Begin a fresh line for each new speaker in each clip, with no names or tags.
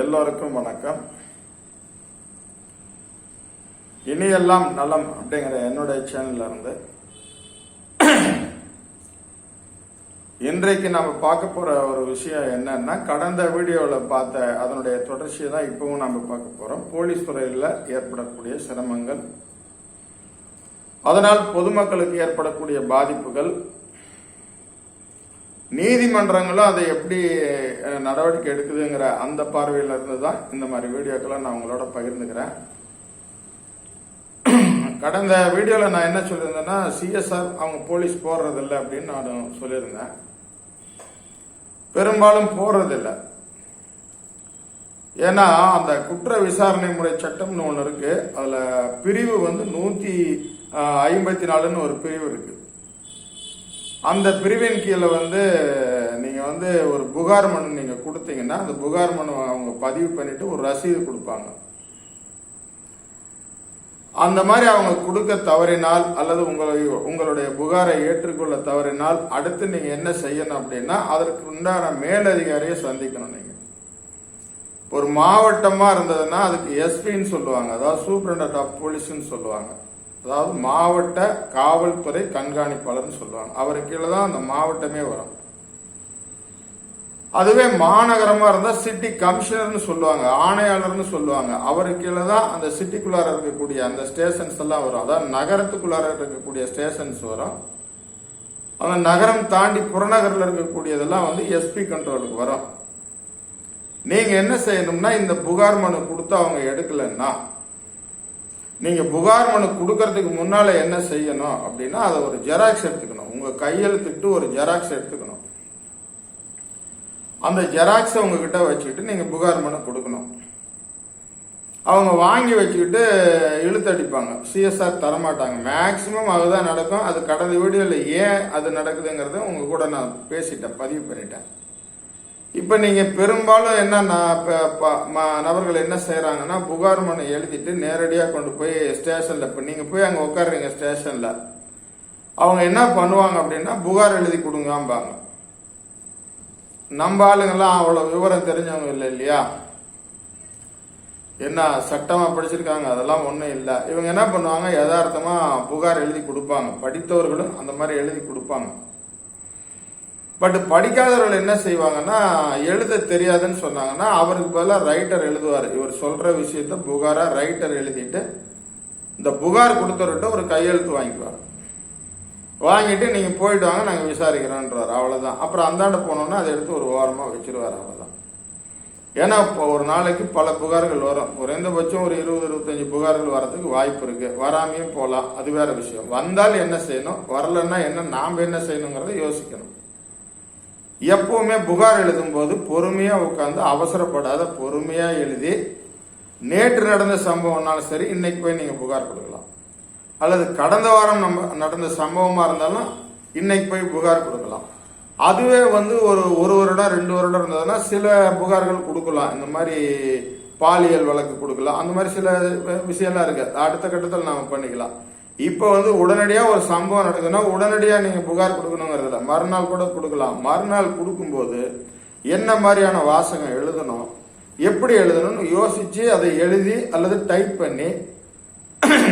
எல்லோருக்கும் வணக்கம். இனியெல்லாம் நலம் அப்படிங்கிற என்னுடைய சேனல்ல இருந்து. இன்றைக்கு நம்ம பார்க்க போற ஒரு விஷயம் என்னன்னா கடந்த வீடியோவில் பார்த்த அதனுடைய தொடர்ச்சியை தான் இப்பவும் நம்ம பார்க்க போறோம். போலீஸ் துறையில் ஏற்படக்கூடிய சிரமங்கள் அதனால் பொதுமக்களுக்கு ஏற்படக்கூடிய பாதிப்புகள் நீதிமன்றங்களும் அதை எப்படி நடவடிக்கை எடுக்குதுங்கிற அந்த பார்வையில இருந்து தான் இந்த மாதிரி வீடியோக்களை நான் உங்களோட பகிர்ந்துக்கிறேன். கடந்த வீடியோவில் நான் என்ன சொல்லியிருந்தேன்னா சிஎஸ்ஆர் அவங்க போலீஸ் போடுறதில்ல அப்படின்னு நான் சொல்லியிருந்தேன். பெரும்பாலும் போடுறதில்லை. ஏன்னா அந்த குற்ற விசாரணை முறை சட்டம்னு ஒன்று இருக்கு. அதில் பிரிவு வந்து நூற்றி ஐம்பத்தி நாலுன்னு ஒரு பிரிவு இருக்குது அந்த பிரிவின் கீழே வந்து நீங்க வந்து ஒரு புகார் மனு நீங்க கொடுத்தீங்கன்னா அந்த புகார் மனு அவங்க பதிவு பண்ணிட்டு ஒரு ரசீது கொடுப்பாங்க. அந்த மாதிரி அவங்க கொடுக்க தவறினால் அல்லது உங்களை உங்களுடைய புகாரை ஏற்றுக்கொள்ள தவறினால் அடுத்து நீங்க என்ன செய்யணும் அப்படின்னா அதற்கு உண்டான மேலதிகாரியை சந்திக்கணும் நீங்க. ஒரு மாவட்டமா இருந்ததுன்னா அதுக்கு எஸ்பின்னு சொல்லுவாங்க. அதாவது சூப்பரண்ட் ஆஃப் போலீஸ்ன்னு சொல்லுவாங்க. அதாவது மாவட்ட காவல்துறை கண்காணிப்பாளர்னு சொல்லுவாங்க அவர் கீழே தான் அந்த மாவட்டமே வரும். அதுவே மாநகரமா இருந்தா சிட்டி கமிஷனர்னு சொல்லுவாங்க ஆணையாளர்னு சொல்லுவாங்க. அவருக்கு கீழே தான் அந்த சிட்டிக்குள்ளார இருக்கக்கூடிய அந்த ஸ்டேஷன்ஸ் எல்லாம் வரும். அதாவது நகரத்துக்குள்ளார இருக்கக்கூடிய ஸ்டேஷன்ஸ் வரும். அந்த நகரம் தாண்டி புறநகர்ல இருக்கக்கூடியதெல்லாம் வந்து எஸ்பி கண்ட்ரோலுக்கு வரும். நீங்க என்ன செய்யணும்னா இந்த புகார் மனு கொடுத்து அவங்க எடுக்கலன்னா நீங்க புகார் மனு கொடுக்கறதுக்கு முன்னால என்ன செய்யணும் அப்படின்னா அதை ஒரு ஜெராக்ஸ் எடுத்துக்கணும். உங்க கையெழுத்துட்டு ஒரு ஜெராக்ஸ் எடுத்துக்கணும். அந்த ஜெராக்ஸை உங்ககிட்ட வச்சுக்கிட்டு நீங்க புகார் மனு கொடுக்கணும். அவங்க வாங்கி வச்சுக்கிட்டு இழுத்தடிப்பாங்க சிஎஸ்ஆர் தரமாட்டாங்க. மேக்சிமம் அதுதான் நடக்கும். அது கடந்த வீடியோவில் ஏன் அது நடக்குதுங்கிறத உங்க கூட நான் பேசிட்டேன் பதிவு பண்ணிட்டேன். இப்ப நீங்க பெரும்பாலும் என்ன நான் ப- ம- நபர்கள் என்ன செய்யறாங்கன்னா புகார் மனு எழுதிட்டு நேரடியா கொண்டு போய் ஸ்டேஷன்ல இப்போ நீங்க போய் அங்க உட்காருறீங்க ஸ்டேஷன்ல. அவங்க என்ன பண்ணுவாங்க அப்படின்னா புகார் எழுதி கொடுங்கம்பாங்க. நம்ம ஆளுங்கெல்லாம் அவ்வளவு விவரம் தெரிஞ்சவங்க இல்லை இல்லையா? என்ன சட்டமா படிச்சிருக்காங்க? அதெல்லாம் ஒண்ணும் இல்லை. இவங்க என்ன பண்ணுவாங்க? யதார்த்தமா புகார் எழுதி கொடுப்பாங்க. படித்தவர்களும் அந்த மாதிரி எழுதி கொடுப்பாங்க. பட் படிக்காதவர்கள் என்ன செய்வாங்கன்னா எழுத தெரியாதுன்னு சொன்னாங்கன்னா அவருக்கு பதிலாக ரைட்டர் எழுதுவார். இவர் சொல்ற விஷயத்த புகாரா ரைட்டர் எழுதிட்டு இந்த புகார் கொடுத்தவர்கிட்ட ஒரு கையெழுத்து வாங்கிக்குவார். வாங்கிட்டு நீங்க போயிட்டு வாங்க நாங்கள் விசாரிக்கிறோன்றார் அவ்வளவுதான். அப்புறம் அந்தாண்ட போனோம்னா அதை எடுத்து ஒரு ஓரமாக வச்சிருவார் அவ்வளோதான் ஏன்னா இப்போ ஒரு நாளைக்கு பல புகார்கள் வரும். குறைந்தபட்சம் ஒரு இருபது இருபத்தஞ்சு புகார்கள் வரதுக்கு வாய்ப்பு இருக்கு. வராமையும் போகலாம் அது வேற விஷயம். வந்தால் என்ன செய்யணும்? வரலன்னா என்ன? நாம் என்ன செய்யணுங்கிறத யோசிக்கணும். எப்பவுமே புகார் எழுதும்போது பொறுமையா உட்காந்து அவசரப்படாத பொறுமையா எழுதி நேற்று நடந்த சம்பவம்னாலும் சரி இன்னைக்கு போய் நீங்க புகார் கொடுக்கலாம். அல்லது கடந்த வாரம் நம்ம நடந்த சம்பவமா இருந்தாலும் இன்னைக்கு போய் புகார் கொடுக்கலாம். அதுவே வந்து ஒரு ஒரு வருடம் ரெண்டு வருடம் இருந்ததுன்னா சில புகார்கள் கொடுக்கலாம். இந்த மாதிரி பாலியல் வழக்கு கொடுக்கலாம். அந்த மாதிரி சில விஷயம்லாம் இருக்கு. அடுத்த கட்டத்தில் நாம பண்ணிக்கலாம். இப்போ வந்து உடனடியாக ஒரு சம்பவம் நடக்குதுன்னா உடனடியாக நீங்கள் புகார் கொடுக்கணுங்கிறதுல மறுநாள் கூட கொடுக்கலாம். மறுநாள் கொடுக்கும்போது என்ன மாதிரியான வாசகம் எழுதணும் எப்படி எழுதணும்னு யோசிச்சு அதை எழுதி அல்லது டைப் பண்ணி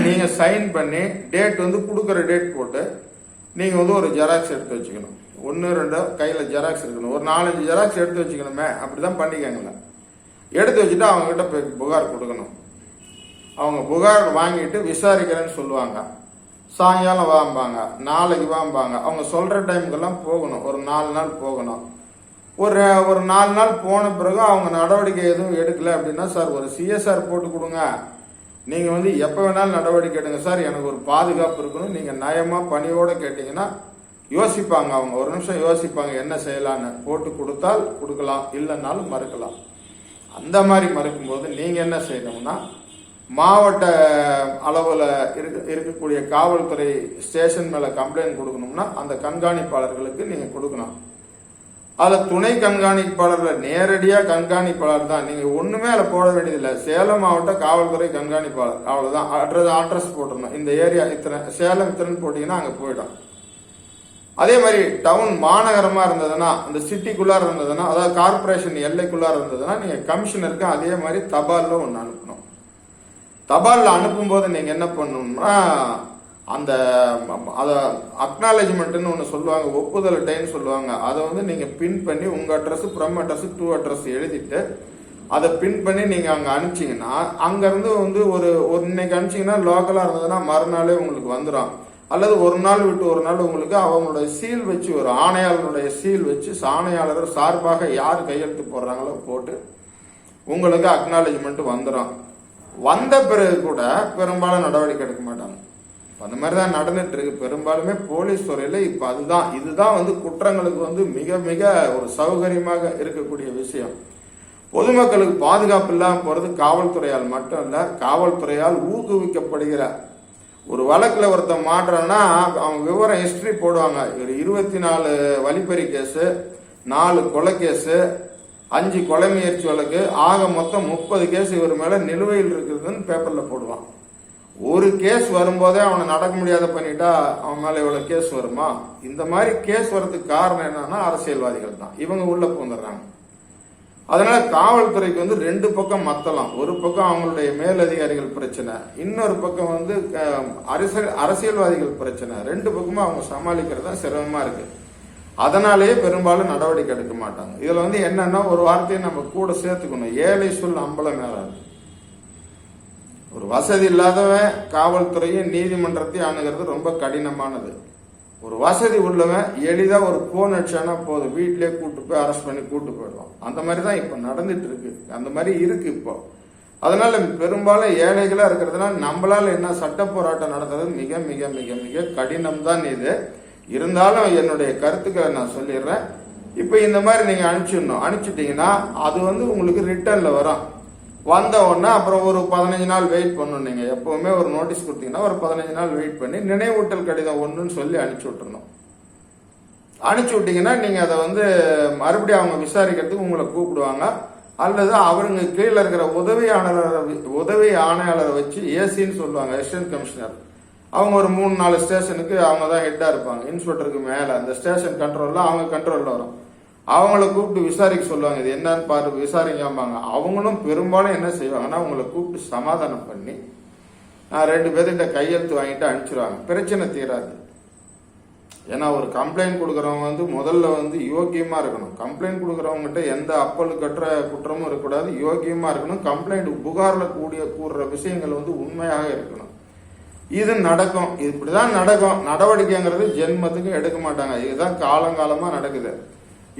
நீங்கள் சைன் பண்ணி டேட் வந்து கொடுக்குற டேட் போட்டு நீங்கள் வந்து ஒரு ஜெராக்ஸ் எடுத்து வச்சுக்கணும். ஒன்று ரெண்டோ கையில் ஜெராக்ஸ் இருக்கணும். ஒரு நாலஞ்சு ஜெராக்ஸ் எடுத்து வச்சுக்கணுமே. அப்படிதான் பண்ணிக்கங்களேன் எடுத்து வச்சுட்டு அவங்க கிட்ட போய் புகார் கொடுக்கணும். அவங்க புகார் வாங்கிட்டு விசாரிக்கிறேன்னு சொல்லுவாங்க. சாயங்காலம் வாம்பாங்க நாளைக்கு வாம்பாங்க. அவங்க சொல்ற டைமுக்கெல்லாம் போகணும். ஒரு நாலு நாள் போகணும். ஒரு ஒரு நாலு நாள் போன பிறகு அவங்க நடவடிக்கை எதுவும் எடுக்கல அப்படின்னா சார் ஒரு சிஎஸ்ஆர் போட்டு கொடுங்க. நீங்க வந்து எப்ப வேணாலும் நடவடிக்கை எடுங்க. சார் எனக்கு ஒரு பாதுகாப்பு இருக்கணும். நீங்க நயமா பணியோட கேட்டீங்கன்னா யோசிப்பாங்க அவங்க. ஒரு நிமிஷம் யோசிப்பாங்க என்ன செய்யலான்னு. போட்டு கொடுத்தால் கொடுக்கலாம். இல்லைன்னாலும் மறுக்கலாம். அந்த மாதிரி மறுக்கும்போது நீங்க என்ன செய்யணும்னா மாவட்ட அளவில் இருக்க இருக்கக்கூடிய காவல்துறை ஸ்டேஷன் மேல கம்ப்ளைண்ட் கொடுக்கணும்னா அந்த கண்காணிப்பாளர்களுக்கு நீங்க கொடுக்கணும் அதுல துணை கண்காணிப்பாளர்ல நேரடியா கண்காணிப்பாளர் தான். நீங்க ஒண்ணுமே அதில் போட வேண்டியதில்லை. சேலம் மாவட்ட காவல்துறை கண்காணிப்பாளர். அவ்வளவுதான். அட்ரஸ் அட்ரஸ் போட்டுருணும் இந்த ஏரியா இத்தனை சேலம் இத்தனை போட்டீங்கன்னா அங்க போயிடும். அதே மாதிரி டவுன் மாநகரமா இருந்ததுன்னா இந்த சிட்டிக்குள்ளார இருந்ததுன்னா அதாவது கார்ப்பரேஷன் எல்லைக்குள்ளார இருந்ததுன்னா நீங்க கமிஷனருக்கு அதே மாதிரி தபால்ல ஒன்று அனுப்பணும். தபாலில் அனுப்பும்போது நீங்கள் என்ன பண்ணணும்னா அந்த அதை அக்னாலேஜ்மெண்ட்னு ஒன்று சொல்லுவாங்க ஒப்புதல் அட்டைன்னு சொல்லுவாங்க. அதை வந்து நீங்கள் பின் பண்ணி உங்கள் address from address to address எழுதிட்டு அதை பின் பண்ணி நீங்கள் அங்கே அனுப்பிச்சீங்கன்னா அங்கேருந்து வந்து ஒரு ஒரு இன்னைக்கு அனுப்பிச்சிங்கன்னா லோக்கலாக இருந்ததுன்னா மறுநாளே உங்களுக்கு வந்துடும் அல்லது ஒரு நாள் விட்டு ஒரு நாள் உங்களுக்கு அவங்களுடைய சீல் வச்சு ஒரு ஆணையாளருடைய சீல் வச்சு ஆணையாளர் சார்பாக யார் கையெழுத்து போடுறாங்களோ போட்டு உங்களுக்கு அக்னாலேஜ்மெண்ட் வந்துடும் வந்த பிறகு கூட பெரும்பாலும் நடவடிக்கை எடுக்க மாட்டாங்க. அந்த மாதிரி தான் நடந்துட்டு இருக்கு. பெரும்பாலுமே போலீஸ் துறையில இப்ப அதுதான் இதுதான் வந்து குற்றங்களுக்கு வந்து மிக மிக ஒரு சௌகரியமாக இருக்கக்கூடிய விஷயம். பொதுமக்களுக்கு பாதுகாப்பு இல்லாமல் போறது காவல்துறையால் மட்டும் இல்ல காவல்துறையால் ஊக்குவிக்கப்படுகிற ஒரு வழக்கில் ஒருத்தன் மாட்டுறான்னா அவங்க விவரம் ஹிஸ்டரி போடுவாங்க. ஒரு இருபத்தி நாலு வழிப்பறி கேஸு நாலு கொலை கேஸு அஞ்சு கொலை முயற்சி வழக்கு ஆக மொத்தம் முப்பது கேஸ் இவர் மேல நிலுவையில் இருக்குதுன்னு பேப்பர்ல போடுவான். ஒரு கேஸ் வரும்போதே அவனை நடக்க முடியாத பண்ணிட்டா அவன் மேல இவ்வளவு கேஸ் வருமா? இந்த மாதிரி கேஸ் வர்றதுக்கு காரணம் என்னன்னா அரசியல்வாதிகள் தான். இவங்க உள்ள புகுந்துடுறாங்க. அதனால காவல்துறைக்கு வந்து ரெண்டு பக்கம் மத்தலாம் ஒரு பக்கம் அவங்களுடைய மேலதிகாரிகள் பிரச்சனை இன்னொரு பக்கம் வந்து அரசியல் அரசியல்வாதிகள் பிரச்சனை. ரெண்டு பக்கமும் அவங்க சமாளிக்கிறது தான் சிரமமா இருக்கு. அதனாலேயே பெரும்பாலும் நடவடிக்கை எடுக்க மாட்டாங்க. இதுல வந்து என்னன்னா ஒரு வார்த்தையை நம்ம கூட சேர்த்துக்கணும். ஏழை சொல் அம்பலம் மேலாது ஒரு வசதி இல்லாதவன் காவல்துறையும் நீதிமன்றத்தையும் அணுகிறது ரொம்ப கடினமானது. ஒரு வசதி உள்ளவன் எளிதா ஒரு போன் அடிச்சானா போதும். வீட்டிலேயே கூட்டு போய் அரெஸ்ட் பண்ணி கூட்டு போயிடுவான். அந்த மாதிரி தான் இப்ப நடந்துட்டு இருக்கு. அந்த மாதிரி இருக்கு இப்போ. அதனால பெரும்பாலும் ஏழைகளா இருக்கிறதுனால நம்மளால என்ன சட்ட போராட்டம் நடத்துறது மிக மிக மிக மிக கடினம் தான் இது. இருந்தாலும் என்னுடைய கருத்துக்களை நான் சொல்லிடுறேன். இப்போ இந்த மாதிரி நீங்க அனுப்பிச்சிடணும். அனுப்பிச்சிட்டீங்கன்னா அது வந்து உங்களுக்கு ரிட்டர்ன்ல வரும். வந்த உடனே அப்புறம் ஒரு பதினஞ்சு நாள் வெயிட் பண்ணணும் நீங்க. எப்பவுமே ஒரு நோட்டீஸ் கொடுத்தீங்கன்னா ஒரு பதினஞ்சு நாள் வெயிட் பண்ணி நினைவூட்டல் கடிதம் ஒன்றுன்னு சொல்லி அனுப்பிச்சு விட்டுருணும் அனுப்பிச்சு விட்டீங்கன்னா நீங்க அதை வந்து மறுபடியும் அவங்க விசாரிக்கிறதுக்கு உங்களை கூப்பிடுவாங்க. அல்லது அவருங்க கீழே இருக்கிற உதவி ஆணையாளரை உதவி ஆணையாளரை வச்சு ஏசின்னு சொல்லுவாங்க அசிஸ்டன்ட் கமிஷனர் அவங்க ஒரு மூணு நாலு ஸ்டேஷனுக்கு அவங்க தான் ஹெட்டாக இருப்பாங்க. இன்ஸ்பெக்டருக்கு மேலே. அந்த ஸ்டேஷன் கண்ட்ரோலில் அவங்க கண்ட்ரோலில் வரும். அவங்கள கூப்பிட்டு விசாரிக்க சொல்லுவாங்க இது என்னன்னு பாரு விசாரிக்காம்பாங்க அவங்களும் பெரும்பாலும் என்ன செய்வாங்கன்னா அவங்கள கூப்பிட்டு சமாதானம் பண்ணி ரெண்டு பேர்கிட்ட கையெழுத்து வாங்கிட்டு அனுப்பிச்சிருவாங்க. பிரச்சனை தீராது. ஏன்னா ஒரு கம்ப்ளைண்ட் கொடுக்குறவங்க வந்து முதல்ல வந்து யோக்கியமாக இருக்கணும். கம்ப்ளைண்ட் கொடுக்குறவங்ககிட்ட எந்த அப்பல் கட்டுற குற்றமும் இருக்கக்கூடாது. யோக்கியமாக இருக்கணும். கம்ப்ளைண்ட் புகாரில் கூடிய கூடுற விஷயங்கள் வந்து உண்மையாக இருக்கணும். இது நடக்கும். இப்படிதான் நடக்கும். நடவடிக்கைங்கிறது ஜென்மத்துக்கு எடுக்க மாட்டாங்க. இதுதான் காலங்காலமா நடக்குது.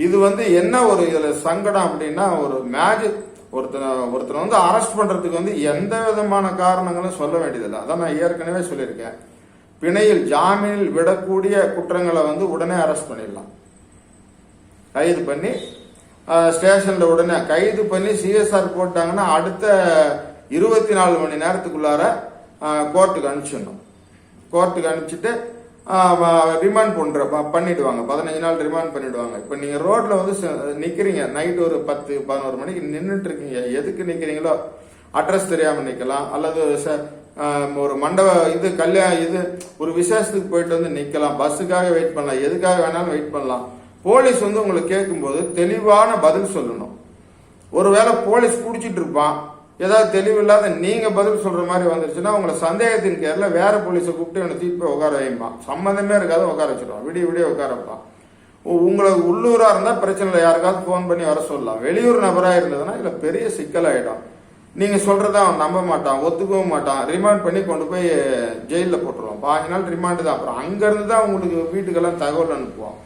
இது வந்து என்ன ஒரு இதுல சங்கடம் அப்படின்னா ஒரு மேஜிக் ஒருத்தனை ஒருத்தனை வந்து அரெஸ்ட் பண்றதுக்கு வந்து எந்த விதமான காரணங்களும் சொல்ல வேண்டியதில்லை. அதான் நான் ஏற்கனவே சொல்லியிருக்கேன். பிணையில் ஜாமீனில் விடக்கூடிய குற்றங்களை வந்து உடனே அரெஸ்ட் பண்ணிடலாம். கைது பண்ணி ஸ்டேஷனில் ஸ்டேஷன்ல உடனே கைது பண்ணி சிஎஸ்ஆர் போட்டாங்கன்னா அடுத்த இருபத்தி நாலு மணி நேரத்துக்குள்ளார கோர்ட்டுக்கு அனுப்பிச்சிடணும். கோர்ட்டுக்கு அனுப்பிச்சிட்டு ரிமாண்ட் பண்ற பண்ணிடுவாங்க. பதினஞ்சு நாள் ரிமாண்ட் பண்ணிடுவாங்க. இப்ப நீங்க ரோட்ல வந்து ச- நிக்கிறீங்க. நைட் ஒரு பத்து பதினோரு மணிக்கு நின்றுட்டு இருக்கீங்க எதுக்கு நிக்கிறீங்களோ அட்ரஸ் தெரியாம நிக்கலாம். அல்லது ச- ஒரு மண்டப இது கல்யாணம் இது ஒரு விசேஷத்துக்கு போயிட்டு வந்து நிக்கலாம். பஸ்ஸுக்காக வெயிட் பண்ணலாம். எதுக்காக வேணாலும் வெயிட் பண்ணலாம். போலீஸ் வந்து உங்களை கேட்கும்போது தெளிவான பதில் சொல்லணும். ஒருவேளை போலீஸ் குடிச்சிட்டு இருப்பான். ஏதாவது தெளிவில்லாத நீங்க பதில் சொல்ற மாதிரி வந்துருச்சுன்னா உங்களை சந்தேகத்தின் பேர்ல வேற போலீஸை கூப்பிட்டு என்னை தூக்கி உட்கார வைப்பான் சம்மந்தமே இருக்காது உட்கார வச்சிருவான். விடிய விடிய உட்கார வைப்பான் உ- உங்களுக்கு உள்ளூரா இருந்தா பிரச்சனை இல்லை. யாருக்காவது ஃபோன் பண்ணி வர சொல்லலாம். வெளியூர் நபரா இருந்ததுன்னா இதுல பெரிய சிக்கலாயிடும் நீங்க சொல்கிறத அவன் நம்ப மாட்டான் ஒத்துக்கவும் மாட்டான். ரிமாண்ட் பண்ணி கொண்டு போய் ஜெயிலில் போட்டுருவான். பாஞ்சு நாள் ரிமாண்ட் தான். அப்புறம் அங்கேருந்து தான் உங்களுக்கு வீட்டுக்கெல்லாம் தகவல் அனுப்புவான்.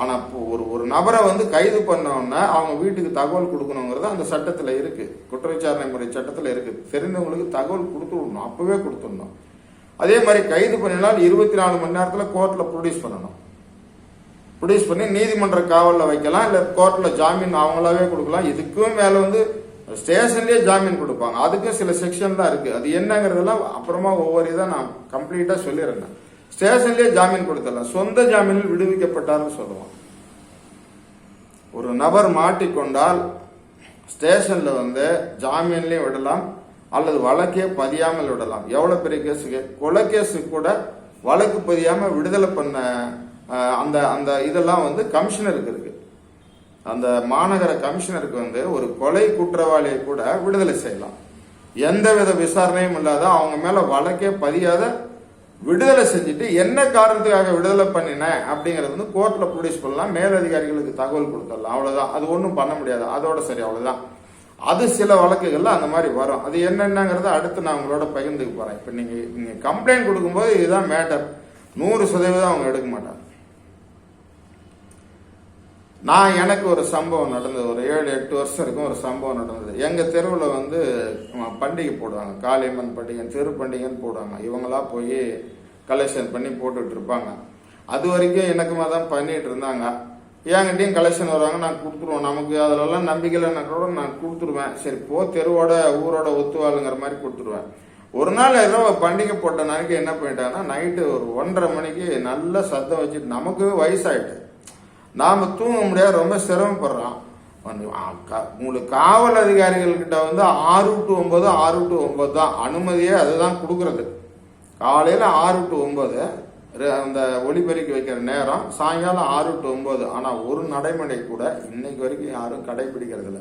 ஆனால் இப்போ ஒரு ஒரு நபரை வந்து கைது பண்ணோன்னா அவங்க வீட்டுக்கு தகவல் கொடுக்கணுங்கிறது அந்த சட்டத்தில் இருக்குது குற்றவிசாரணை முறை சட்டத்தில் இருக்குது தெரிந்தவங்களுக்கு தகவல் கொடுத்து அப்போவே கொடுத்துடணும். அதே மாதிரி கைது பண்ணினால் இருபத்தி நாலு மணி நேரத்தில் கோர்ட்டில் ப்ரொடியூஸ் பண்ணணும். ப்ரொடியூஸ் பண்ணி நீதிமன்ற காவலில் வைக்கலாம் இல்லை கோர்ட்டில் ஜாமீன் அவங்களாவே கொடுக்கலாம். இதுக்கும் மேலே வந்து ஸ்டேஷன்லேயே ஜாமீன் கொடுப்பாங்க. அதுக்கும் சில செக்ஷன் தான் இருக்குது அது என்னங்கிறதெல்லாம் அப்புறமா ஒவ்வொரு இதாக நான் கம்ப்ளீட்டாக சொல்லிடுறேன். ஸ்டேஷன்லயே ஜாமீன் கொடுத்தல. சொந்த ஜாமீனில் விடுவிக்கப்பட்டார்னு சொல்லுவோம் ஒரு நபர் மாட்டிக்கொண்டால் ஸ்டேஷன்ல வந்து ஜாமீன்லயும் விடலாம் அல்லது வழக்கே பதியாமல் விடலாம். எவ்வளவு பெரிய கேஸுக்கு? கொலை கேஸுக்கு கூட வழக்கு பதியாம விடுதலை பண்ண அந்த அந்த இதெல்லாம் வந்து கமிஷனருக்கு இருக்கு. அந்த மாநகர கமிஷனருக்கு வந்து ஒரு கொலை குற்றவாளியை கூட விடுதலை செய்யலாம். எந்தவித விசாரணையும் இல்லாத அவங்க மேல வழக்கே பதியாத விடுதலை செஞ்சுட்டு என்ன காரணத்துக்காக விடுதலை பண்ணினேன் அப்படிங்கறது வந்து கோர்ட்ல ப்ரொடியூஸ் பண்ணலாம். மேலதிகாரிகளுக்கு தகவல் கொடுத்துடலாம். அவ்வளவுதான். அது ஒன்றும் பண்ண முடியாது. அதோட சரி அவ்வளவுதான். அது சில வழக்குகள்ல அந்த மாதிரி வரும். அது என்னென்னங்கிறத அடுத்து நான் உங்களோட பகிர்ந்துக்கு போறேன். இப்ப நீங்க நீங்க கம்ப்ளைண்ட் கொடுக்கும்போது இதுதான் மேட்டர் நூறு சதவீதம் அவங்க எடுக்க மாட்டாங்க. நான் எனக்கு ஒரு சம்பவம் நடந்தது. ஒரு ஏழு எட்டு வருஷம் இருக்கும் ஒரு சம்பவம் நடந்தது. எங்கள் தெருவில் வந்து பண்டிகை போடுவாங்க. காளியம்மன் பண்டிகை தெரு பண்டிகைன்னு போடுவாங்க. இவங்களா போய் கலெக்ஷன் பண்ணி போட்டுட்டு இருப்பாங்க. அது வரைக்கும் எனக்குமா தான் பண்ணிட்டு இருந்தாங்க. என்கிட்டையும் கலெக்ஷன் வருவாங்க. நான் கொடுத்துருவோம் நமக்கு அதுலலாம் நம்பிக்கை கூட நான் கொடுத்துருவேன். சரி போ தெருவோட ஊரோட ஒத்துவாளுங்கிற மாதிரி கொடுத்துருவேன். ஒரு நாள் ஏதோ பண்டிகை போட்ட நாளைக்கு என்ன பண்ணிட்டாங்கன்னா நைட்டு ஒரு ஒன்றரை மணிக்கு நல்ல சத்தம் வச்சுட்டு நமக்கு வயசாயிட்டு. நாம தூங்க முடியாது ரொம்ப சிரமப்படுறோம் க- உங்களுக்கு காவல் அதிகாரிகள் கிட்ட வந்து ஆறு டு ஒன்பது ஆறு டு ஒன்பது தான். அனுமதியே அதுதான் கொடுக்கறது. காலையில ஆறு டு ஒன்பது அந்த ஒளிபெருக்கி வைக்கிற நேரம் சாயங்காலம் ஆறு டு ஒன்பது. ஆனா ஒரு நடைமுறை கூட இன்னைக்கு வரைக்கும் யாரும் கடைபிடிக்கிறது இல்லை.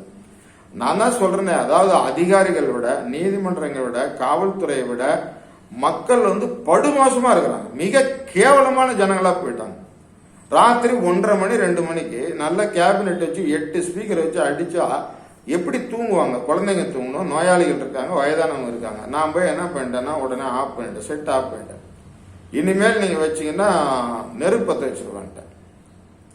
நான் தான் சொல்றேனே அதாவது அதிகாரிகள் விட நீதிமன்றங்களை விட காவல்துறையை விட மக்கள் வந்து படுமோசமா இருக்கிறாங்க. மிக கேவலமான ஜனங்களா போயிட்டாங்க. ராத்திரி ஒன்றரை மணி ரெண்டு மணிக்கு நல்ல கேபினெட் வச்சு எட்டு ஸ்பீக்கர் வச்சு அடிச்சா எப்படி தூங்குவாங்க? குழந்தைங்க தூங்கணும் நோயாளிகள் இருக்காங்க வயதானவங்க இருக்காங்க. நான் போய் என்ன பண்ணிட்டேன்னா உடனே ஆஃப் பண்ணிட்டேன் செட் ஆஃப் பண்ணிட்டேன். இனிமேல் நீங்க வச்சீங்கன்னா நெருப்பு பற்ற வச்சுருவான்ட்டேன்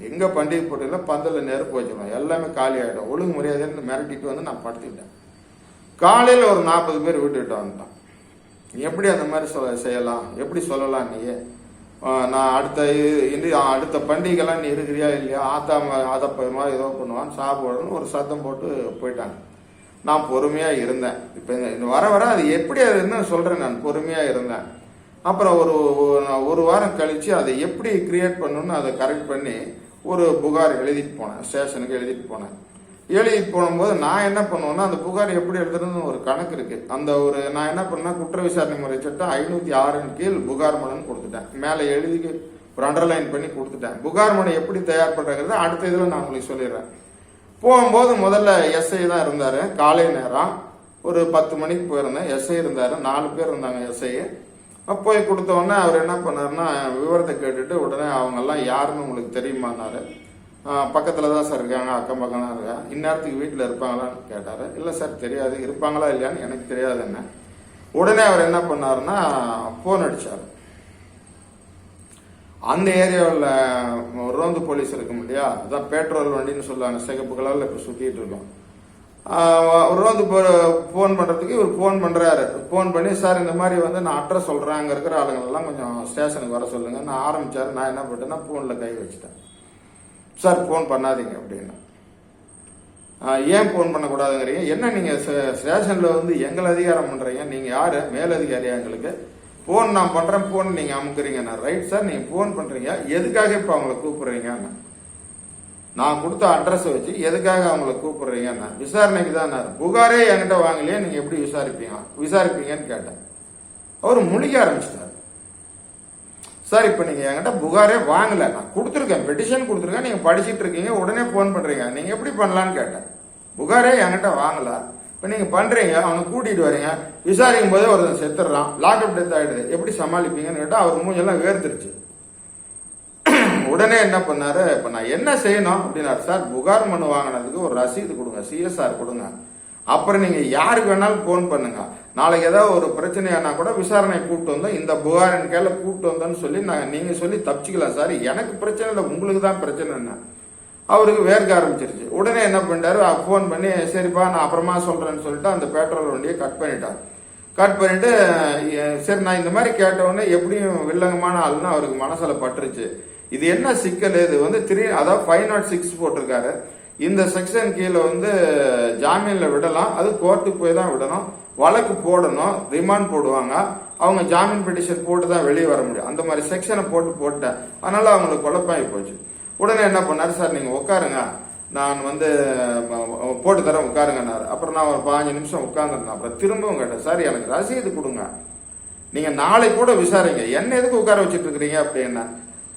எங்க பண்டிகை போட்டியில பந்தலில் நெருப்பு வச்சிருவேன். எல்லாமே காலி ஆகிடும் ஒழுங்கு மரியாதைன்னு மிரட்டிட்டு வந்து நான் படுத்துக்கிட்டேன். காலையில் ஒரு நாற்பது பேர் விட்டுட்டு வந்துட்டான் எப்படி அந்த மாதிரி சொல்ல செய்யலாம்? எப்படி சொல்லலாம் நீயே? நான் அடுத்த இ- அடுத்த பண்டிகைலாம் நீ இருக்கிறியா இல்லையா? ஆத்தா ஆதப்பயமா ஏதோ பண்ணுவான் சாப்பிடணும்னு ஒரு சத்தம் போட்டு போயிட்டாங்க. நான் பொறுமையாக இருந்தேன். இப்போ இந்த- வர வர அது எப்படி அது என்ன சொல்கிறேன் நான்? பொறுமையாக இருந்தேன். அப்புறம் ஒரு ஒரு- ஒரு வாரம் கழித்து அதை எப்படி கிரியேட் பண்ணணும்னு அதை கரெக்ட் பண்ணி ஒரு புகார் எழுதிட்டு போனேன் ஸ்டேஷனுக்கு எழுதிட்டு போனேன். ஏழைக்கு போகும்போது நான் என்ன பண்ணுவேன்னா அந்த புகார் எப்படி எழுதுறதுன்னு ஒரு கணக்கு இருக்கு. அந்த ஒரு நான் என்ன பண்ணேன் குற்ற விசாரணை முறை சட்டம் ஐநூத்தி ஆறின் கீழ் புகார் மனுன்னு கொடுத்துட்டேன். மேலே எழுதி ஒரு அண்டர்லைன் பண்ணி கொடுத்துட்டேன். புகார் மனு எப்படி தயார் பண்றதுங்கிறது அடுத்த இதில் நான் உங்களுக்கு சொல்லிடுறேன். போகும்போது முதல்ல எஸ்ஐ தான் இருந்தாரு. காலை நேரம். ஒரு பத்து மணிக்கு போயிருந்தேன். எஸ்ஐ இருந்தாரு. நாலு பேர் இருந்தாங்க எஸ்ஐ போய் கொடுத்த உடனே அவர் என்ன பண்ணாருன்னா விவரத்தை கேட்டுட்டு உடனே அவங்க எல்லாம் யாருன்னு உங்களுக்கு தெரியுமானாரு பக்கத்தில் தான் சார் இருக்காங்க அக்கம் பக்கம் தான் இருக்காங்க இந்நேரத்துக்கு வீட்டில் இருப்பாங்களான்னு கேட்டார். இல்லை சார் தெரியாது. இருப்பாங்களா இல்லையான்னு எனக்கு தெரியாது என்ன. உடனே அவர் என்ன பண்ணாருன்னா ஃபோன் அடிச்சார். அந்த ஏரியாவில் ரோந்து போலீஸ் இருக்கும் இல்லையா? அதான் பெட்ரோல் வண்டின்னு சொல்லுவாங்க சிகப்பு கலரில் இப்போ சுற்றிட்டு இருக்கோம். ஆஹ் ரோந்து ஃபோன் பண்ணுறதுக்கு இவர் ஃபோன் பண்ணுறாரு ஃபோன் பண்ணி சார் இந்த மாதிரி வந்து நான் அட்ரஸ் சொல்கிறேன் அங்கே இருக்கிற ஆளுங்களெல்லாம் கொஞ்சம் ஸ்டேஷனுக்கு வர சொல்லுங்கள் நான் ஆரம்பித்தார் நான் என்ன பண்ணிட்டேன்னா ஃபோனில் கை வச்சுட்டேன். சார் ஃபோன் பண்ணாதீங்க அப்படின்னு. ஏன் ஃபோன் பண்ணக்கூடாதுங்கிறீங்க? என்ன நீங்கள் ஸ்டேஷனில் வந்து எங்களை அதிகாரம் பண்ணுறீங்க நீங்கள் யார்? மேலதிகாரியா எங்களுக்கு? ஃபோன் நான் பண்ணுறேன் ஃபோன் நீங்கள் அமுக்குறீங்க. நான் ரைட் சார் நீங்கள் ஃபோன் பண்ணுறீங்க எதுக்காக இப்போ அவங்கள கூப்பிட்றீங்கன்னு நான் கொடுத்த அட்ரஸை வச்சு எதுக்காக அவங்கள கூப்பிடுறீங்க விசாரணைக்கு தான் புகாரே என்கிட்ட வாங்கலையே நீங்கள் எப்படி விசாரிப்பீங்க? விசாரிப்பீங்கன்னு கேட்டேன். அவர் முழிக்க ஆரம்பிச்சிட்டார். சார் இப்போ நீங்கள் என்கிட்ட புகாரே வாங்கல. நான் கொடுத்துருக்கேன். பெட்டிஷன் கொடுத்துருக்கேன். நீங்கள் படிச்சுட்டு இருக்கீங்க. உடனே ஃபோன் பண்ணுறீங்க நீங்கள் எப்படி பண்ணலான்னு கேட்டேன். புகாரே என்கிட்ட வாங்கல. இப்போ நீங்கள் பண்ணுறீங்க அவனை கூட்டிகிட்டு வரீங்க. விசாரிக்கும் போதே ஒருத்தன் செத்துடுறான் லாக்அப் டெத் ஆகிடுது எப்படி சமாளிப்பீங்கன்னு கேட்டால் அவர் மூஞ்செல்லாம் வேர்த்துருச்சு. உடனே என்ன பண்ணாரு? இப்போ நான் என்ன செய்யணும் அப்படின்னாரு. சார் புகார் மனு வாங்கினதுக்கு ஒரு ரசீது கொடுங்க. சிஎஸ்ஆர் கொடுங்க. அப்புறம் நீங்கள் யாருக்கு வேணாலும் ஃபோன் பண்ணுங்க. நாளைக்கு ஏதாவது ஒரு பிரச்சனையானா கூட விசாரணை கூப்பிட்டு வந்தோம் இந்த புகாரின் கையில கூப்பிட்டு வந்தோம்னு சொல்லி நான் நீங்கள் சொல்லி தப்பிச்சுக்கலாம் சார். எனக்கு பிரச்சனை இல்லை உங்களுக்கு தான் பிரச்சனை என்ன அவருக்கு வேர்க்க ஆரம்பிச்சிருச்சு. உடனே என்ன பண்ணிட்டாரு? ஃபோன் பண்ணி சரிப்பா நான் அப்புறமா சொல்கிறேன்னு சொல்லிட்டு அந்த பெட்ரோல் வண்டியை கட் பண்ணிட்டார். கட் பண்ணிட்டு சரி நான் இந்த மாதிரி கேட்டவுடனே எப்படியும் வில்லங்கமான ஆளுன்னு அவருக்கு மனசில் பட்டுருச்சு. இது என்ன சிக்கல்? இது வந்து த்ரீ அதாவது ஃபைவ் நாட் சிக்ஸ் போட்டிருக்காரு. இந்த செக்ஷன் கீழே வந்து ஜாமீனில் விடலாம். அது கோர்ட்டுக்கு போய் தான் விடணும். வழக்கு போடணும் ரிமாண்ட் போடுவாங்க. அவங்க ஜாமீன் பெட்டிஷன் போட்டு தான் வெளியே வர முடியும். அந்த மாதிரி செக்ஷனை போட்டு போட்டேன். அதனால அவங்களுக்கு குழப்பாகி போச்சு. உடனே என்ன பண்ணாரு? சார் நீங்க உட்காருங்க. நான் வந்து போட்டு தரேன். உட்காருங்கன்னாரு. அப்புறம் நான் ஒரு பாஞ்சு நிமிஷம் உட்காந்துருந்தேன் அப்புறம் திரும்பவும் கேட்டேன். சார் எனக்கு ரசீது கொடுங்க. நீங்க நாளை கூட விசாரிங்க. என்ன எதுக்கு உட்கார வச்சுட்டு இருக்கிறீங்க? அப்படின்னா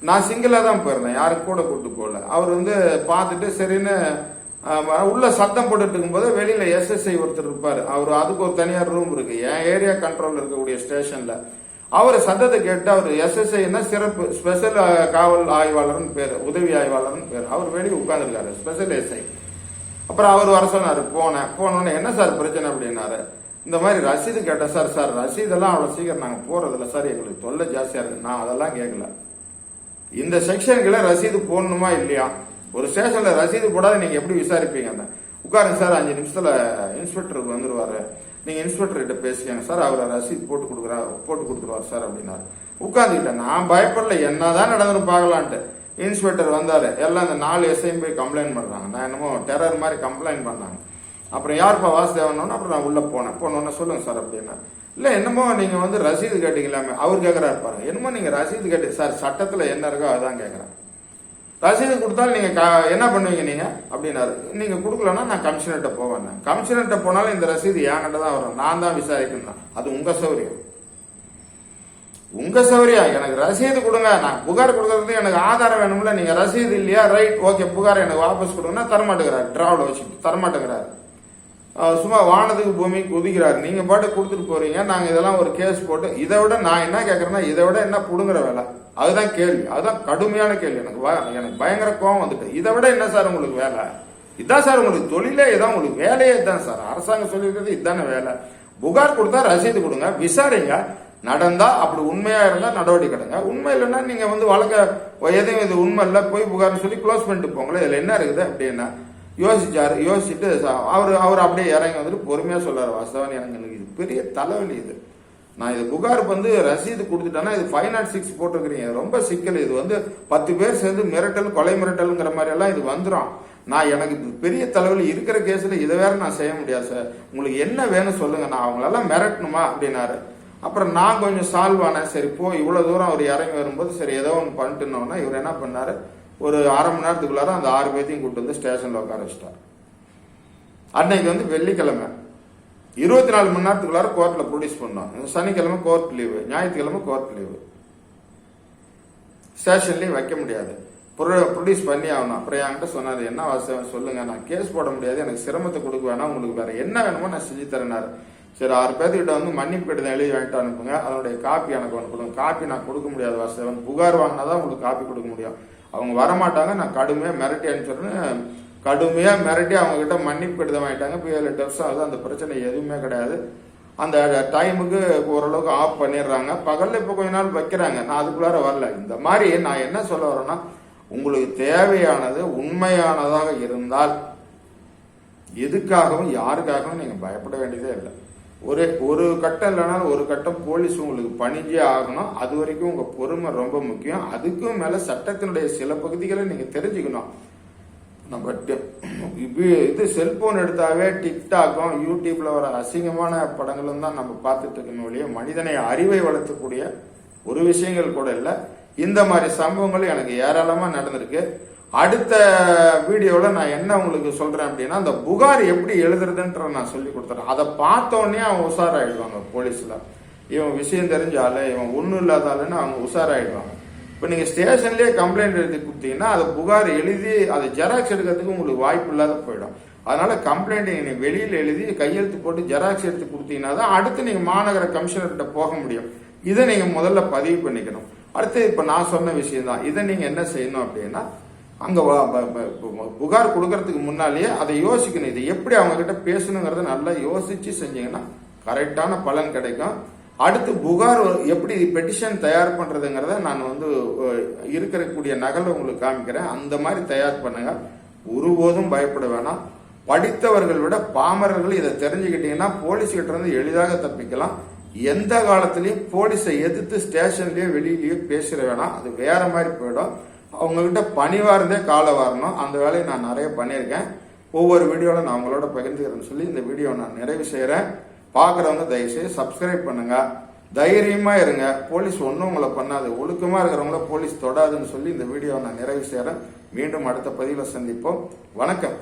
நான் சிங்கிளாக தான் போயிருந்தேன். யாரும் கூட கூட்டு போகல. அவர் வந்து பார்த்துட்டு சரின்னு உள்ள சத்தம் போட்டுட்டு இருக்கும்போது வெளியில எஸ்எஸ்ஐ ஒருத்தர் இருப்பாரு. அவர் அதுக்கு ஒரு தனியார் ரூம் இருக்கு. என் ஏரியா கண்ட்ரோல் இருக்கக்கூடிய ஸ்டேஷன்ல அவர் சத்தத்தை கேட்டு அவர் எஸ்எஸ்ஐன்னா சிறப்பு ஸ்பெஷல் காவல் ஆய்வாளர்னு பேர் உதவி ஆய்வாளர்னு பேர். அவர் வெளியே உட்கார்ந்துருக்காரு ஸ்பெஷல் எஸ்ஐ அப்புறம் அவர் வர சொன்னாரு போனேன். போனோடனே என்ன சார் பிரச்சனை? அப்படின்னாரு. இந்த மாதிரி ரசீது கேட்டேன் சார் சார் ரசீதெல்லாம் அவ்வளவு சீக்கிரம் நாங்க போகிறதில்ல சார். எங்களுக்கு தொல்லை ஜாஸ்தியா இருக்கு. நான் அதெல்லாம் கேட்கல இந்த செக்ஷனுக்குள்ள ரசீது போடணுமா இல்லையா? ஒரு ஸ்டேஷன்ல ரசீது போடாத நீங்க எப்படி விசாரிப்பீங்க உட்காருங்க சார் அஞ்சு நிமிஷத்துல இன்ஸ்பெக்டருக்கு வந்துருவாரு. நீங்க இன்ஸ்பெக்டர் கிட்ட பேசிக்கங்க சார் அவரை ரசீது போட்டு கொடுக்குறா போட்டு கொடுத்துருவாரு சார் அப்படின்னாரு. உட்காந்துக்கிட்டேன் நான் பயப்படல என்னதான் நடந்துரும் பார்க்கலான்ட்டு. இன்ஸ்பெக்டர் வந்தாரு. எல்லாம் இந்த நாலு எஸ்ஐயும் போய் கம்ப்ளைண்ட் பண்றாங்க. நான் என்னமோ டெரர் மாதிரி கம்ப்ளைண்ட் பண்ணாங்க. அப்புறம் யாருப்பா வாசுதேவன்? அப்புறம் நான் உள்ள போனேன். போனோன்னு சொல்லுங்க சார் அப்படின்னா. இல்ல என்னமோ நீங்க வந்து ரசீது கேட்டீங்களாமே. அவர் கேட்குறாரு பாருங்க. என்னமோ நீங்க ரசீது கேட்டு சார் சட்டத்துல என்ன இருக்கோ அதான் கேட்கறேன் ரசீது கொடுத்தாலும் நீங்க என்ன பண்ணுவீங்க நீங்க? அப்படின்னாரு. நீங்க கொடுக்கலன்னா நான் கமிஷனர்கிட்ட போவேன் கமிஷனர்கிட்ட போனாலும் இந்த ரசீது என்கிட்ட தான் வரும். நான் தான் விசாரிக்கணும் அது உங்க சௌரியம். உங்க சௌரியம். எனக்கு ரசீது கொடுங்க. நான் புகார் கொடுக்கறது எனக்கு ஆதாரம் வேணும்ல. நீங்க ரசீது இல்லையா? Right okay. புகார் எனக்கு வாபஸ் கொடுங்கன்னா தரமாட்டேங்கிறாரு. டிராவல் வச்சுட்டு தரமாட்டேங்கிறாரு. சும்மா வானத்துக்கு பூமி குதிக்கிறார். நீங்க பாட்டு கொடுத்துட்டு போறீங்க. நாங்க இதெல்லாம் ஒரு கேஸ் போட்டு இதை விட நான் என்ன கேட்குறேன்னா இதை விட என்ன புடுங்குற வேலை? அதுதான் கேள்வி. அதுதான் கடுமையான கேள்வி. எனக்கு எனக்கு பயங்கர கோவம் வந்துட்டு. இதை விட என்ன சார் உங்களுக்கு வேலை? இதான் சார் உங்களுக்கு தொழிலே இதான் உங்களுக்கு வேலையே இதான் சார். அரசாங்கம் சொல்லியிருக்கிறது இதுதானே வேலை. புகார் கொடுத்தா ரசீது கொடுங்க. விசாரிங்க. நடந்தா அப்படி உண்மையா இருந்தா நடவடிக்கை எடுங்க. உண்மை இல்லைன்னா நீங்க வந்து வழக்க எதுவும் இது உண்மை இல்லை போய் புகார்னு சொல்லி க்ளோஸ் பண்ணிட்டு போங்களேன் இதுல என்ன இருக்குது அப்படின்னா யோசிச்சாரு யோசிச்சுட்டு அவர் அவர் அப்படியே இறங்கி வந்துட்டு பொறுமையா சொல்றாரு. வாசவன் எனக்கு இது பெரிய தலைவலி இது. நான் இது புகாருக்கு வந்து ரசீது கொடுத்துட்டேன்னா இது ஃபைவ் நாட் சிக்ஸ் போட்டிருக்கிறீங்க ரொம்ப சிக்கல். இது வந்து பத்து பேர் சேர்ந்து மிரட்டல் கொலை மிரட்டலுங்கிற மாதிரி எல்லாம் இது வந்துடும் நான் எனக்கு பெரிய தலைவில் இருக்கிற கேஸில் இதை வேற நான் செய்ய முடியாது சார் உங்களுக்கு என்ன வேணும் சொல்லுங்க. நான் அவங்களெல்லாம் மிரட்டணுமா? அப்படின்னாரு. அப்புறம் நான் கொஞ்சம் சால்வ் ஆனேன். சரி போ. இவ்வளோ தூரம் அவர் இறங்கி வரும்போது சரி ஏதோ ஒன்று பண்ணிட்டுனோன்னா இவர் என்ன பண்ணார்? ஒரு அரை மணி நேரத்துக்குள்ளார அந்த ஆறு பேர்த்தையும் கூட்டு வந்து ஸ்டேஷனில் உட்கார வச்சிட்டார். அன்னைக்கு வந்து வெள்ளிக்கிழமை. இருபத்தி நாலு மணி நேரத்துக்குள்ளார கோர்ட்ல ப்ரொடியூஸ் பண்ணோம். சனிக்கிழமை கோர்ட் லீவு ஞாயிற்றுக்கிழமை கோர்ட் லீவு ஸ்டேஷன்லயும் வைக்க முடியாது. ப்ரொடியூஸ் பண்ணி ஆகணும். அப்புறம் என்கிட்ட சொன்னாரு என்ன வாசம் சொல்லுங்க. நான் கேஸ் போட முடியாது. எனக்கு சிரமத்தை கொடுக்க வேணாம். உங்களுக்கு வேற என்ன வேணுமோ நான் செஞ்சு தரேனார் சரி ஆறு பேர்த்துக்கிட்ட வந்து மன்னிப்பு கடிதம் எழுதி வாங்கிட்டு அனுப்புங்க. அதனுடைய காப்பி எனக்கு அனுப்பணும். காப்பி நான் கொடுக்க முடியாது வாசவன் புகார் வாங்கினா தான் உங்களுக்கு காப்பி கொடுக்க முடியும். அவங்க வரமாட்டாங்க. நான் கடுமையாக மிரட்டி அனுப்பிச்சிடுறேன் கடுமையா மிரட்டி அவங்க கிட்ட மன்னிப்பு கடிதம் வாங்கிட்டாங்க. இப்போ ஏழு எட்டு வருஷம் ஆகுது அந்த பிரச்சனை எதுவுமே கிடையாது. அந்த டைமுக்கு ஓரளவுக்கு ஆஃப் பண்ணிடுறாங்க. பகல்ல இப்போ கொஞ்ச நாள் வைக்கிறாங்க. நான் அதுக்குள்ளார வரல. இந்த மாதிரி நான் என்ன சொல்ல வரேன்னா உங்களுக்கு தேவையானது உண்மையானதாக இருந்தால் எதுக்காகவும் யாருக்காகவும் நீங்க பயப்பட வேண்டியதே இல்லை. ஒரு ஒரு கட்டம் இல்லைனாலும் ஒரு கட்டம் போலீஸ் உங்களுக்கு பணிஞ்சே ஆகணும். அது வரைக்கும் உங்க பொறுமை ரொம்ப முக்கியம். அதுக்கும் மேல சட்டத்தினுடைய சில பகுதிகளை நீங்க தெரிஞ்சுக்கணும். நம்ம இது- செல்போன் எடுத்தாவே டிக்டாக்கும் யூடியூப்ல வர அசிங்கமான படங்களும் தான் நம்ம பார்த்துட்டு இருக்கணும் ஒழிய மனிதனை அறிவை வளர்த்தக்கூடிய ஒரு விஷயங்கள் கூட இல்லை. இந்த மாதிரி சம்பவங்கள் எனக்கு ஏராளமாக நடந்திருக்கு. அடுத்த வீடியோவில் நான் என்ன உங்களுக்கு சொல்கிறேன் அப்படின்னா அந்த புகார் எப்படி எழுதுறதுன்ற நான் சொல்லி கொடுத்துறேன். அதை பார்த்தோன்னே அவங்க உஷாராயிடுவாங்க போலீஸில். இவன் விஷயம் தெரிஞ்சால இவன் ஒன்றும் இல்லாத ஆளுன்னு அவங்க உஷாராயிடுவாங்க. இப்போ நீங்கள் ஸ்டேஷன்லேயே கம்ப்ளைண்ட் எழுதி கொடுத்தீங்கன்னா அதை புகார் எழுதி அதை ஜெராக்ஸ் எடுக்கிறதுக்கு உங்களுக்கு வாய்ப்பு இல்லாத போயிடும். அதனால கம்ப்ளைண்ட் நீங்கள் வெளியில் எழுதி கையெழுத்து போட்டு ஜெராக்ஸ் எடுத்து கொடுத்தீங்கன்னா தான் அடுத்து நீங்கள் மாநகர கமிஷனர்கிட்ட போக முடியும். இதை நீங்கள் முதல்ல பதிவு பண்ணிக்கணும். அடுத்து இப்போ நான் சொன்ன விஷயம் தான் இதை நீங்கள் என்ன செய்யணும் அப்படின்னா அங்கே புகார் கொடுக்கறதுக்கு முன்னாலேயே அதை யோசிக்கணும். இதை எப்படி அவங்க கிட்ட பேசணுங்கிறத நல்லா யோசிச்சு செஞ்சீங்கன்னா கரெக்டான பலன் கிடைக்கும். அடுத்து புகார் எப்படி பெட்டிஷன் தயார் பண்ணுறதுங்கிறத நான் வந்து இருக்கக்கூடிய நகலை உங்களுக்கு காமிக்கிறேன். அந்த மாதிரி தயார் பண்ணுங்க. ஒருபோதும் பயப்பட வேணாம். படித்தவர்கள் விட பாமரர்கள் இதை தெரிஞ்சுக்கிட்டீங்கன்னா போலீஸ் கிட்ட இருந்து எளிதாக தப்பிக்கலாம். எந்த காலத்திலையும் போலீஸை எதிர்த்து ஸ்டேஷன்லயோ வெளியிலயோ பேசுற வேணாம். அது வேற மாதிரி போயிடும். அவங்க பணிவார்ந்தே காலை வரணும். அந்த வேலையை நான் நிறைய பண்ணியிருக்கேன். ஒவ்வொரு வீடியோவில் நான் அவங்களோட பகிர்ந்துக்கிறேன்னு சொல்லி இந்த வீடியோ நான் நிறைவு செய்கிறேன் பார்க்குறவங்க தயவுசெய்து சப்ஸ்கிரைப் பண்ணுங்கள் தைரியமாக இருங்க. போலீஸ் ஒன்றும் உங்களை பண்ணாது. ஒழுக்கமாக இருக்கிறவங்கள போலீஸ் தொடாதுன்னு சொல்லி இந்த வீடியோவை நான் நிறைவு செய்கிறேன் மீண்டும் அடுத்த பதிவில் சந்திப்போம். வணக்கம்.